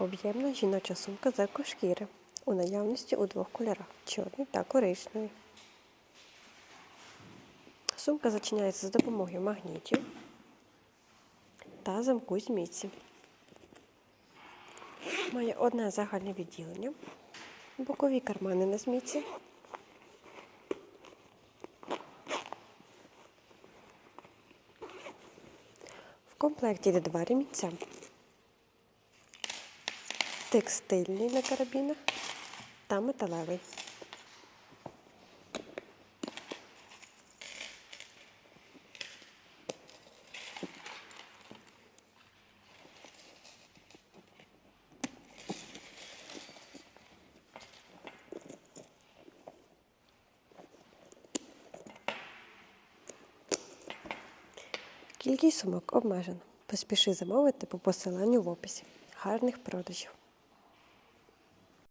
Об'ємна жіноча сумка з екошкіри. У наявності у двох кольорах чорний та коричневий. Сумка зачиняється за допомогою магнітів та замку з міці. Має одне загальне відділення, бокові кармани на зміці. В комплекті йде два ремінця. Текстильний на карабінах та металевий. Кількість сумок обмежена. Поспіши замовити по посиланню в описі. Гарних продажів!